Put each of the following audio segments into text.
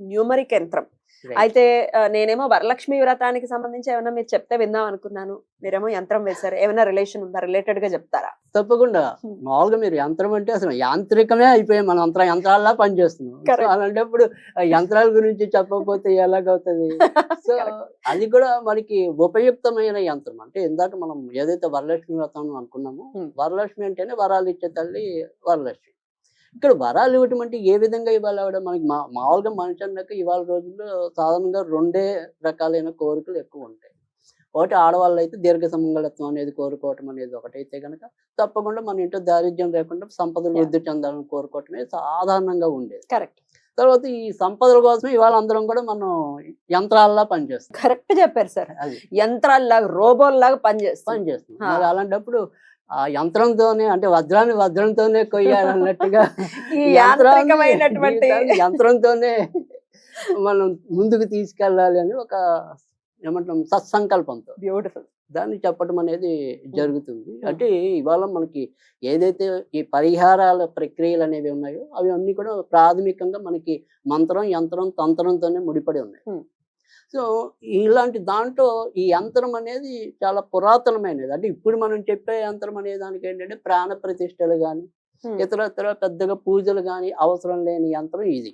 Numeric యంత్రం. అయితే నేనేమో వరలక్ష్మి వ్రతానికి సంబంధించి ఏమైనా మీరు చెప్తే విందాం అనుకున్నాను. మీరేమో యంత్రం వేశారు. ఏమైనా రిలేషన్ ఉందా? రిలేటెడ్గా చెప్తారా? తప్పకుండా. మామూలుగా మీరు యంత్రం అంటే అసలు యాంత్రికమే అయిపోయాయి. మనం అంతరం యంత్రాల్లా పనిచేస్తున్నాం. అలాంటప్పుడు యంత్రాల గురించి చెప్పకపోతే ఎలాగవుతుంది? సో. అది కూడా మనకి ఉపయుక్తమైన యంత్రం. అంటే ఇందాక మనం ఏదైతే వరలక్ష్మి వ్రతం అనుకున్నామో. వరలక్ష్మి అంటేనే వరాలు ఇచ్చే తల్లి వరలక్ష్మి. ఇక్కడ వరాలు ఇవ్వటం అంటే ఏ విధంగా ఇవ్వాలి ఆవిడ? మనకి మా మామూలుగా మనిషి అన్నాక ఇవాళ రోజుల్లో సాధారణంగా రెండే రకాలైన కోరికలు ఎక్కువ ఉంటాయి. ఒకటి ఆడవాళ్ళు అయితే దీర్ఘ సమంగళత్వం అనేది కోరుకోవటం అనేది ఒకటైతే కనుక తప్పకుండా మన ఇంట్లో దారిద్ర్యం లేకుండా సంపదలు. వృద్ధి చెందాలని కోరుకోవటమే సాధారణంగా ఉండేది. కరెక్ట్ తర్వాత ఈ సంపదల కోసమే ఇవాళ అందరం కూడా మనం యంత్రాల్లా పనిచేస్తాం కరెక్ట్ చెప్పారు సార్. యంత్రాల్లాగా రోబోల్లాగా పనిచేస్తాం. మరి అలాంటప్పుడు ఆ యంత్రంతోనే అంటే వజ్రాన్ని వజ్రంతోనే కొయ్యాలన్నట్టుగా యంత్రంతోనే మనం ముందుకు తీసుకెళ్ళాలి అని ఒక ఏమంటాం సత్సంకల్పంతో. బ్యూటిఫుల్ దాన్ని చెప్పడం అనేది జరుగుతుంది. అంటే ఇవాళ మనకి ఏదైతే ఈ పరిహారాల ప్రక్రియలు అనేవి ఉన్నాయో అవి అన్ని కూడా ప్రాథమికంగా మనకి మంత్రం యంత్రం తంత్రంతోనే ముడిపడి ఉన్నాయి. Hmm. సో ఇలాంటి దాంట్లో ఈ యంత్రం అనేది చాలా పురాతనమైనది. అంటే ఇప్పుడు మనం చెప్పే యంత్రం అనే దానికి ఏంటంటే ప్రాణ ప్రతిష్టలు కానీ ఇతర ఇతర పెద్దగా పూజలు కానీ అవసరం లేని యంత్రం ఇది.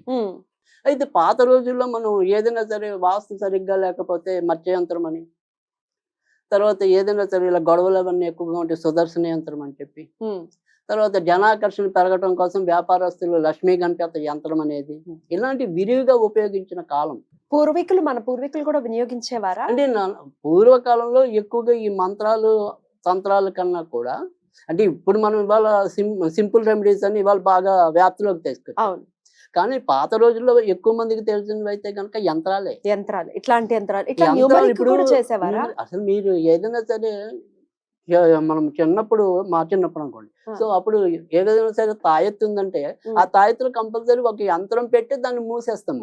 అయితే పాత రోజుల్లో మనం ఏదైనా సరే వాస్తు సరిగ్గా లేకపోతే మత్స్య యంత్రం అని తర్వాత ఏదైనా సరే ఇలా గొడవలు అవన్నీ ఎక్కువగా ఉంటే సుదర్శన యంత్రం అని చెప్పి తర్వాత జనాకర్షణ పెరగటం కోసం వ్యాపారస్తులు లక్ష్మీ గణపతి యంత్రం అనేది. ఇలాంటి విరివిగా ఉపయోగించిన కాలం. పూర్వీకులు మన పూర్వీకులు కూడా వినియోగించేవారా? అంటే పూర్వకాలంలో ఎక్కువగా ఈ మంత్రాలు తంత్రాల కన్నా కూడా అంటే ఇప్పుడు మనం ఇవాళ సింపుల్ రెమెడీస్ అని ఇవాళ బాగా వ్యాప్తిలోకి తీసుకొచ్చాం. కానీ పాత రోజుల్లో ఎక్కువ మందికి తెలిసినవి అయితే కనుక యంత్రాలే. యంత్రాలు. ఇట్లాంటి యంత్రాలు ఇట్లా ఇప్పుడు అసలు మీరు ఏదైనా సరే మనం చిన్నప్పుడు మా చిన్నప్పుడు అనుకోండి. సో అప్పుడు ఏదైనా సరే తాయెత్తు ఉందంటే. ఆ తాయెత్తులు కంపల్సరీ ఒక యంత్రం పెట్టి దాన్ని మూసేస్తాం.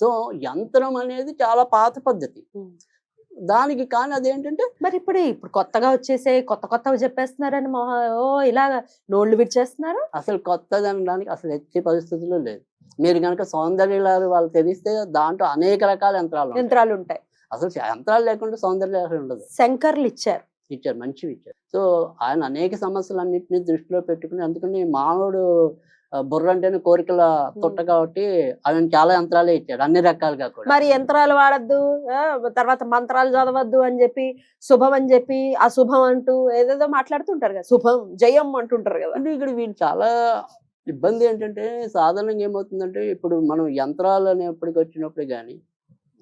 సో యంత్రం అనేది చాలా పాత పద్ధతి. దానికి కానీ అదేంటంటే మరి ఇప్పుడు ఇప్పుడు కొత్తగా వచ్చేసే కొత్త కొత్తగా చెప్పేస్తున్నారని మొహ ఓ ఇలా నోళ్ళు విడిచేస్తున్నారు అసలు కొత్తది అనడానికి అసలు ఎట్టి పరిస్థితుల్లో లేదు మీరు కనుక సౌందర్యలారు వాళ్ళు తెలిస్తే దాంట్లో అనేక రకాల యంత్రాలు. యంత్రాలు ఉంటాయి అసలు యంత్రాలు లేకుండా సౌందర్యలారు ఉండదు శంకర్లు ఇచ్చారు ఇచ్చారు మంచివి ఇచ్చారు. సో ఆయన అనేక సమస్యలన్నింటినీ దృష్టిలో పెట్టుకుని అందుకని మానవుడు ఆ, బుర్ర అంటేనే కోరికల తొట్ట కాబట్టి ఆయన చాలా యంత్రాలే ఇచ్చాడు అన్ని రకాలుగా కూడా. మరి యంత్రాలు వాడద్దు ఆ, తర్వాత మంత్రాలు చదవద్దు అని చెప్పి శుభం అని చెప్పి అశుభం అంటూ ఏదేదో మాట్లాడుతుంటారు కదా శుభం జయం అంటుంటారు కదా. అంటే ఇక్కడ వీళ్ళు చాలా ఇబ్బంది ఏంటంటే సాధారణంగా ఏమవుతుందంటే ఇప్పుడు మనం యంత్రాలు అనేప్పటికి వచ్చినప్పుడు కానీ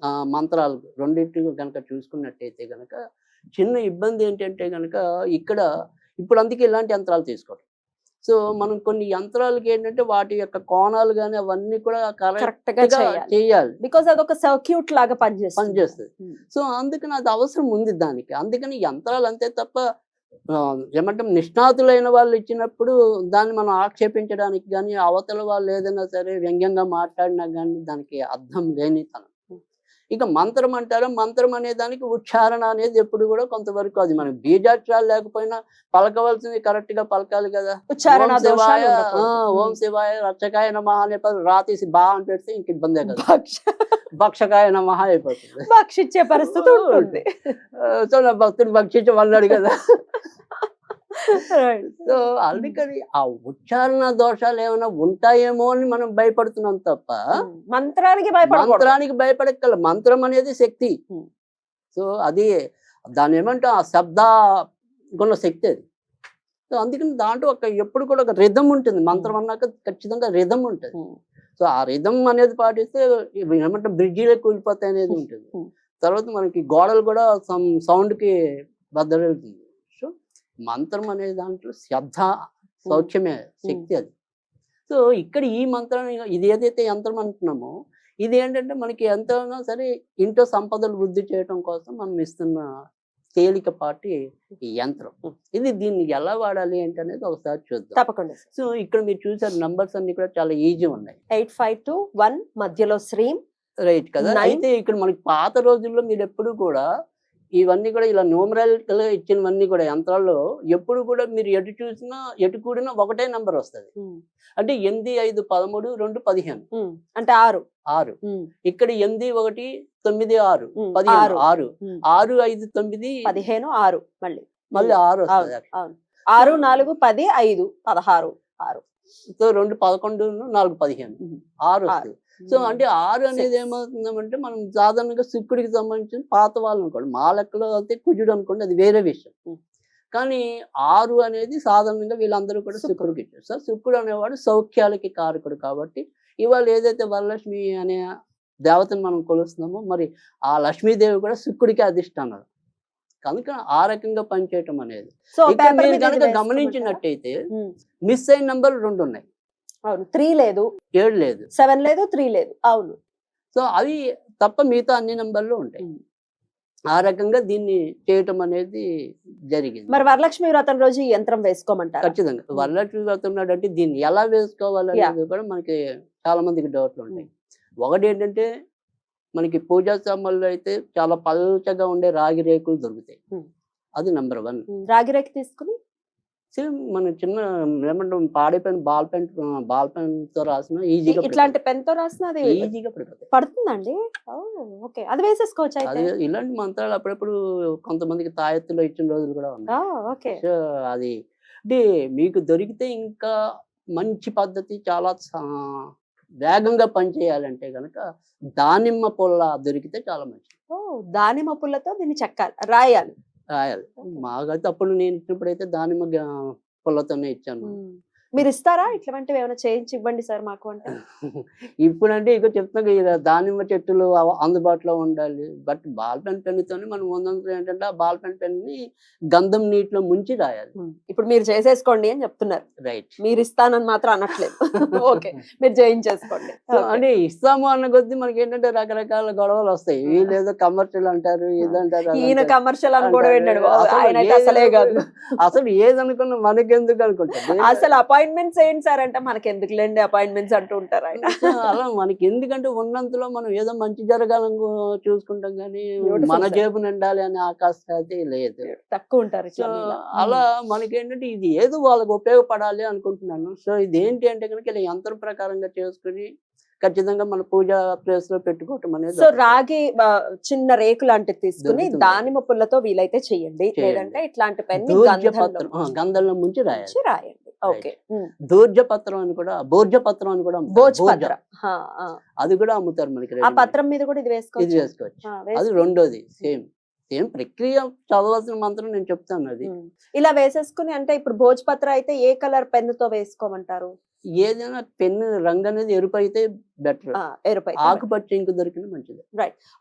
ఆ మంత్రాలు రెండింటిని కనుక చూసుకున్నట్టయితే కనుక చిన్న ఇబ్బంది ఏంటంటే కనుక ఇక్కడ ఇప్పుడు అందుకే ఇలాంటి యంత్రాలు తీసుకోవడం సో మనం కొన్ని యంత్రాలకి ఏంటంటే వాటి యొక్క కోణాలు కానీ అవన్నీ కూడా కరెక్ట్గా చేయాలి. బికాస్ అదొక సర్క్యూట్ లాగా పనిచేస్తుంది. పనిచేస్తుంది. సో అందుకని అది అవసరం ఉంది దానికి. అందుకని యంత్రాలు అంతే తప్ప ఏమంటాం నిష్ణాతులైన వాళ్ళు ఇచ్చినప్పుడు దాన్ని మనం ఆక్షేపించడానికి కానీ అవతల వాళ్ళు ఏదైనా సరే వ్యంగ్యంగా మాట్లాడినా కానీ దానికి అర్థం లేనితనం ఇక మంత్రం అంటారా? మంత్రం అనే దానికి ఉచ్చారణ అనేది ఎప్పుడు కూడా కొంతవరకు అది మనకి బీజాక్షరాలు లేకపోయినా పలకవలసింది కరెక్ట్గా పలకాలి కదా. ఉచ్చారణ ఓం శివాయ. ఓం శివాయ రక్షకాయ నమః అనే పదం రాతీసి బా అని పెడితే ఇంక ఇబ్బందే కదా. భక్ష. భక్షకాయ నమః అయిపోతుంది. భక్షించే పరిస్థితి ఉంటుంది. సో నా భక్తుడు కదా. సో అందుకని ఆ ఉచ్చారణ దోషాలు ఏమైనా ఉంటాయేమో అని మనం భయపడుతున్నాం తప్ప ఉమ్. మంత్రానికి మంత్రానికి భయపడక్కల మంత్రం అనేది శక్తి. Hmm. సో అది దాని ఏమంటే? ఆ శబ్ద గుణ శక్తి అది. సో అందుకని దాంట్లో ఒక ఎప్పుడు కూడా ఒక రిధం ఉంటుంది. మంత్రం అన్నాక ఖచ్చితంగా రిధం ఉంటుంది. సో ఆ రిధం అనేది పాటిస్తే ఏమంటే? బ్రిడ్జిలే కూలిపోతాయి అనేది ఉంటుంది. Hmm. తర్వాత మనకి గోడలు కూడా సౌండ్కి బద్దలవుతుంది. సో మంత్రం అనే దాంట్లో శ్రద్ధ సౌఖ్యమే శక్తి అది. సో ఇక్కడ ఈ మంత్రం ఇది ఏదైతే యంత్రం అంటున్నామో ఇది ఏంటంటే మనకి ఎంతైనా సరే ఇంట్లో సంపదలు వృద్ధి చేయడం కోసం మనం ఇస్తున్న తేలికపాటి యంత్రం. ఇది దీన్ని ఎలా వాడాలి ఏంటి అనేది ఒకసారి చూద్దాం. తప్పకుండా సో ఇక్కడ మీరు చూసారు నంబర్స్ అన్ని కూడా చాలా ఈజీ ఉన్నాయి. ఎయిట్ ఫైవ్ టూ వన్ మధ్యలో శ్రీం రైట్ కదా. అయితే ఇక్కడ మనకి పాత రోజుల్లో మీరు ఎప్పుడు కూడా ఇవన్నీ కూడా ఇలా న్యూమరల్ ఇచ్చినవన్నీ కూడా యంత్రాల్లో ఎప్పుడు కూడా మీరు ఎటు చూసినా ఎటు కూడినా ఒకటే నంబర్ వస్తుంది. అంటే ఎనిమిది ఐదు పదమూడు రెండు పదిహేను. అంటే ఆరు. ఆరు. ఇక్కడ ఎనిమిది ఒకటి తొమ్మిది ఆరు. పదిహేను ఆరు. ఆరు. ఐదు తొమ్మిది పదిహేను ఆరు మళ్ళీ. మళ్ళీ ఆరు వస్తుంది ఆరు నాలుగు పది ఐదు పదహారు ఆరు. సో రెండు పదకొండు నాలుగు పదిహేను. ఆరు. వస్తుంది. సో అంటే ఆరు అనేది. ఏమవుతుందంటే మనం సాధారణంగా శుక్రుడికి సంబంధించిన పాత వాళ్ళు అనుకోండి మా లెక్కలో అయితే కుజుడు అనుకోండి అది వేరే విషయం ఉం. కానీ ఆరు అనేది సాధారణంగా వీళ్ళందరూ కూడా శుక్రుడు. శుక్రుడికి ఇచ్చారు సో శుక్రుడు అనేవాడు సౌఖ్యాలకి కారకుడు కాబట్టి ఇవాళ ఏదైతే వరలక్ష్మి అనే దేవతను మనం కొలుస్తున్నామో మరి ఆ లక్ష్మీదేవి కూడా శుక్రుడికి అధిష్టానం కనుక ఆ రకంగా పనిచేయటం అనేది ఇక్కడ మీరు కనుక? గమనించినట్టయితే ఉమ్, మిస్ అయిన నంబర్ రెండు ఉన్నాయి అవును. త్రీ లేదు. ఏడు లేదు. సెవెన్ లేదు త్రీ లేదు. అవును. సో అవి తప్ప మిగతా అన్ని నంబర్లు ఉంటాయి. ఆ రకంగా దీన్ని చేయటం అనేది జరిగింది. మరి వరలక్ష్మి వ్రతం రోజు ఈ యంత్రం వేసుకోమంటారు? ఖచ్చితంగా. వరలక్ష్మి వ్రతం అంటే దీన్ని ఎలా వేసుకోవాలి అనేది కూడా మనకి చాలా మందికి డౌట్లు ఉంటాయి. ఒకటి ఏంటంటే మనకి పూజా సామాన్లు అయితే చాలా పల్చగా ఉండే రాగి రేకులు దొరుకుతాయి. అది నెంబర్ వన్. రాగిరేకి తీసుకుని సేమ్ మన చిన్న ఏమంటాం పాడైపోయిన బాల్ పెన్ బాల్ పెన్తో రాసిన ఈజీగా ఇట్లాంటి పెన్తో రాసిన అది ఈజీగా పడిపోతాయి. పడుతుందండి? ఓకే. అది వేసేసుకోవచ్చు అది ఇలాంటి మంత్రాలు అప్పుడప్పుడు కొంతమందికి తాయెత్తులో ఇచ్చిన రోజులు కూడా ఉన్నాయి. ఓకే. సో అది అంటే మీకు దొరికితే ఇంకా మంచి పద్ధతి చాలా వేగంగా పనిచేయాలంటే గనక దానిమ్మ పొల్ల దొరికితే చాలా మంచిది. ఓ దానిమ్మ పుల్లతో దీన్ని చెక్కాలి రాయాలి. రాయాలి. మాకైతే అప్పుడు నేను ఇచ్చినప్పుడైతే దానిమ్మ పొల్లతోనే ఇచ్చాను. మీరు ఇస్తారా ఇట్లాంటివి ఏమైనా చేయించి ఇవ్వండి సార్ మాకు అంటే. ఇప్పుడంటే ఇక చెప్తున్నా కదా దానిమ్మ చెట్టులు అందుబాటులో ఉండాలి. బట్ బాల్ పెన్ పెన్నుతోనే మనం ముందంతా ఏంటంటే ఆ బాల్ పెన్ పెన్ని గంధం నీటిలో ముంచి రాయాలి. ఇప్పుడు మీరు చేసేసుకోండి అని చెప్తున్నారు. రైట్ మీరు ఇస్తానని మాత్రం అనట్లేదు. ఓకే. మీరు చేయించేసుకోండి. అంటే ఇస్తాము అన్న కొద్దీ మనకి ఏంటంటే రకరకాల గొడవలు వస్తాయి. వీళ్ళు ఏదో కమర్షియల్ అంటారు అది ఈయన. కమర్షియల్ అని కూడా ఆయన అసలే కాదు. అసలు ఏదనుకున్నా మనకెందుకు అనుకుంటారు? అసలు అపాయింట్మెంట్స్ ఏంటి సార్ అంటే మనకి ఎందుకు లేండి అపాయింట్మెంట్స్ అంటూ ఉంటారు ఆయన అలా మనకి ఎందుకంటే ఉన్నంతలో మనం ఏదో మంచి జరగాలని చూసుకుంటాం కానీ మన. జేబు నిండాలి అనే ఆకాశం అయితే లేదు తక్కువ ఉంటారు సో. అలా మనకి ఏంటంటే ఇది ఏదో వాళ్ళకి ఉపయోగపడాలి అనుకుంటున్నాను సో ఇది ఏంటి అంటే కనుక ఇలా యంత్రం ప్రకారంగా చేసుకుని ఖచ్చితంగా మన పూజా ప్లేస్లో పెట్టుకోవటం అనేది సో. రాగి చిన్న రేకు లాంటిది తీసుకుని. దానిమ్మ పుల్లతో వీలైతే చెయ్యండి చేయండి. లేదంటే ఇట్లాంటి పెన్ గంధంలో ముంచి రాయాలి రాయండి ఓకే దూర్జ పత్రం అని కూడా భోజ్య పత్రం అని కూడా అమ్ముతారు. భోజ్ భోజ. పత్ర హా, ఆ. అది కూడా అమ్ముతారు మనకి ఆ. పత్రం మీద కూడా ఇది ఇది వేసుకోవచ్చు ఆ, అది రెండోది సేమ్ సేమ్ ప్రక్రియ చదవాల్సిన మంత్రం నేను చెప్తాను అది. ఇలా వేసేసుకుని అంటే ఇప్పుడు భోజ్పత్ర అయితే ఏ కలర్ పెన్తో వేసుకోమంటారు ఏదైనా పెన్ను రంగు అనేది ఎరుపు అయితే బెటర్ ఎరుపు ఆకుపచ్చ ఇంకు దొరికిన మంచిది.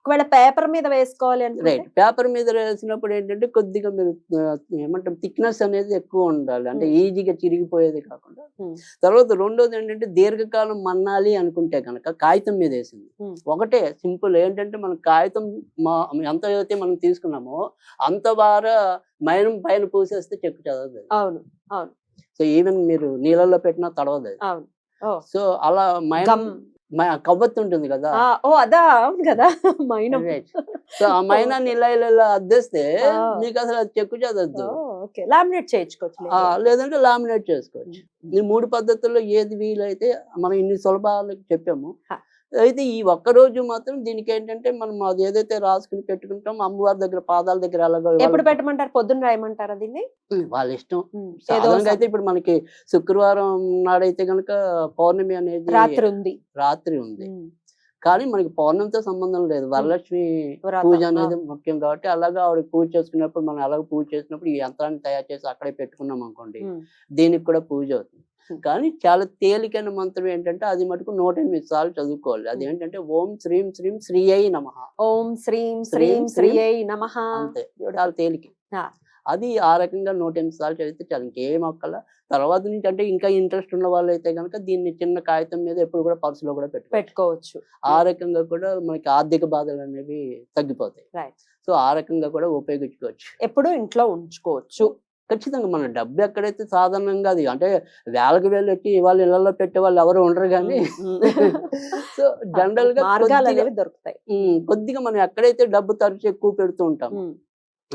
ఒకవేళ పేపర్ మీద వేసుకోవాలి అంటే రైట్. పేపర్ మీద రాసినప్పుడు ఏంటంటే కొద్దిగా మీరు ఆ, ఏమంటాం థిక్నెస్ అనేది ఎక్కువ ఉండాలి. అంటే. ఈజీగా చిరిగిపోయేది కాకుండా. తర్వాత రెండోది ఏంటంటే దీర్ఘకాలం మన్నాలి అనుకుంటే కనుక కాగితం మీద వేసింది. ఒకటే సింపుల్. ఏంటంటే మనం కాగితం మా ఎంత అయితే మనం తీసుకున్నామో అంత వార మైనం పైన పూసేస్తే చెక్కు చదవదు. అవును. అవును. సో ఈవెన్ మీరు నీళ్ళల్లో పెట్టినా తడవదు సో అలా మైనం కవ్వత్తు ఉంటుంది కదా. ఓ అదా అవును కదా మైనం. సో ఆ ఇలా ఇలా అద్దేస్తే. మీకు అసలు అది చెక్కు చదవద్దు లామినేట్ చేయించుకోవచ్చు లేదంటే. లామినేట్ చేసుకోవచ్చు. ఈ మూడు పద్ధతుల్లో ఏది వీలైతే మనం ఇన్ని సులభాలు చెప్పాము. అయితే ఈ ఒక్క రోజు మాత్రం దీనికి ఏంటంటే మనం అది ఏదైతే రాసుకుని పెట్టుకుంటాం అమ్మవారి దగ్గర పాదాల దగ్గర ఎలాగో ఎప్పుడు పెట్టమంటారు? పొద్దున్న రాయమంటారా దీన్ని? వాళ్ళ ఇష్టం. సాధారణంగా అయితే ఇప్పుడు మనకి శుక్రవారం నాడైతే కనుక పౌర్ణమి అనేది రాత్రి ఉంది. రాత్రి ఉంది. కానీ మనకి పౌర్ణమితో సంబంధం లేదు. వరలక్ష్మి పూజ అనేది ముఖ్యం కాబట్టి అలాగా ఆవిడ పూజ చేసుకున్నప్పుడు మనం అలాగ పూజ చేసినప్పుడు ఈ యంత్రాన్ని తయారు చేసి అక్కడే పెట్టుకున్నాం అనుకోండి దీనికి కూడా పూజ అవుతుంది. కానీ చాలా తేలికైన మంత్రం ఏంటంటే అది మటుకు నూట ఎనిమిది సార్లు చదువుకోవాలి. అది. ఏంటంటే ఓం శ్రీం శ్రీం శ్రీ అయి నమ. ఓం శ్రీం శ్రీం శ్రీం. అయి నమః. అంతే. చాలా తేలిక. అది ఆ రకంగా నూట ఎనిమిది సార్లు చదివితే చాలు. ఇంకేం అక్కల తర్వాత నుంచి అంటే ఇంకా ఇంట్రెస్ట్ ఉన్న వాళ్ళు అయితే కనుక దీన్ని చిన్న కాగితం మీద ఎప్పుడు కూడా పర్సులో కూడా పెట్టుకోవచ్చు. పెట్టుకోవచ్చు. ఆ రకంగా కూడా మనకి ఆర్థిక బాధలు అనేవి తగ్గిపోతాయి. సో ఆ రకంగా కూడా ఉపయోగించుకోవచ్చు. ఎప్పుడు ఇంట్లో ఉంచుకోవచ్చు. ఖచ్చితంగా మన డబ్బు ఎక్కడైతే సాధారణంగా అది అంటే వేలకు వేలు పెట్టి వాళ్ళ ఇళ్ళలో పెట్టే వాళ్ళు ఎవరు ఉండరు కానీ సో జనరల్గా దొరుకుతాయి కొద్దిగా మనం ఎక్కడైతే డబ్బు తరచు ఎక్కువ పెడుతూ ఉంటాం.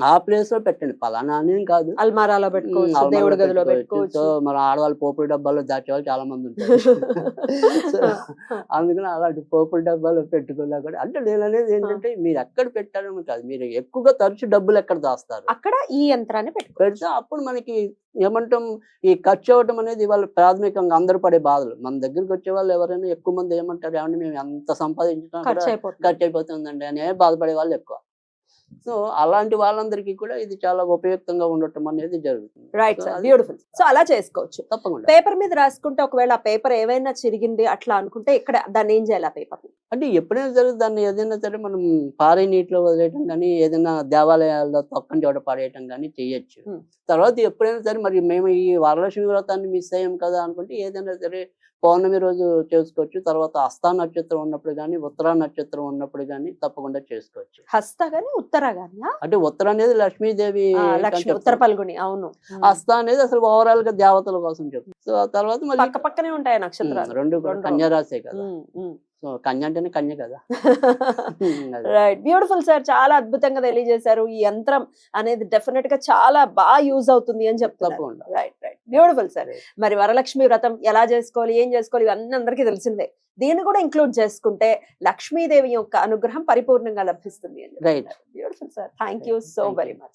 ఆ ప్లేస్లో పెట్టండి. పలానా అని కాదు. అల్మారాలో పెట్టుకోవచ్చు దేవుడి గదిలో పెట్టుకోవచ్చు. మన ఆడవాళ్ళు పోపుల డబ్బాలో దాచే వాళ్ళు చాలా మంది ఉంటారు. సో అందుకని అలాంటి పోపుల డబ్బాలో పెట్టుకున్నా కూడా అంటే నేను అనేది ఏంటంటే మీరు ఎక్కడ పెట్టారని కాదు. మీరు ఎక్కువగా తరచు డబ్బులు ఎక్కడ దాస్తారు? అక్కడ ఈ యంత్రాన్ని పెడితే అప్పుడు మనకి ఏమంటాం ఈ ఖర్చు అవ్వటం అనేది వాళ్ళు ప్రాథమికంగా అందరూ పడే బాధలు. మన దగ్గరికి వచ్చే వాళ్ళు ఎవరైనా ఎక్కువ మంది ఏమంటారు ఏమంటే మేము ఎంత అయిపోతుంది. ఖర్చు అయిపోతుందండి అని బాధపడే వాళ్ళు ఎక్కువ. సో అలాంటి వాళ్ళందరికీ కూడా ఇది చాలా ఉపయుక్తంగా ఉండటం అనేది జరుగుతుంది. రైట్ సార్ బ్యూటిఫుల్ సో అలా చేసుకోవచ్చు. తప్పకుండా. పేపర్ మీద రాసుకుంటే ఒకవేళ ఆ పేపర్ ఏవైనా చిరిగింది అట్లా అనుకుంటే ఇక్కడ దాన్ని ఏం చేయాలి ఆ పేపర్ అంటే ఎప్పుడైనా సరే దాన్ని ఏదైనా సరే మనం పారే నీటిలో వదిలేయటం కానీ ఏదైనా దేవాలయాల్లో తొక్కని చోట పడేయటం కానీ చేయొచ్చు. Hmm. తర్వాత ఎప్పుడైనా సరే మరి మేము ఈ వరలక్ష్మి వ్రతాన్ని మిస్ అయ్యాం కదా అనుకుంటే ఏదైనా సరే పౌర్ణమి రోజు చేసుకోవచ్చు. తర్వాత హస్తా నక్షత్రం ఉన్నప్పుడు కానీ ఉత్తరా నక్షత్రం ఉన్నప్పుడు కానీ తప్పకుండా చేసుకోవచ్చు. హస్త గాని ఉత్తర గాని? అంటే ఉత్తర అనేది లక్ష్మీదేవి. ఉత్తర పల్గుని అవును. హస్త అనేది అసలు ఓవరాల్గా దేవతల కోసం చెప్తుంది సో తర్వాత మళ్ళీ పక్క పక్కనే ఉంటాయి నక్షత్రాలు. రెండు కూడా రెండు. కన్యా రాసే కదా. సో కన్య అంటేనే కన్య కదా. రైట్ బ్యూటిఫుల్ సార్ చాలా అద్భుతంగా తెలియజేశారు. ఈ యంత్రం అనేది డెఫినెట్గా చాలా బాగా యూజ్ అవుతుంది అని రైట్ రైట్ బ్యూటిఫుల్ సార్. మరి వరలక్ష్మి వ్రతం ఎలా చేసుకోవాలి ఏం చేసుకోవాలి ఇవన్నీ అందరికీ తెలిసిందే. దీన్ని కూడా ఇంక్లూడ్ చేసుకుంటే లక్ష్మీదేవి యొక్క అనుగ్రహం పరిపూర్ణంగా లభిస్తుంది right beautiful sir thank you so very. Much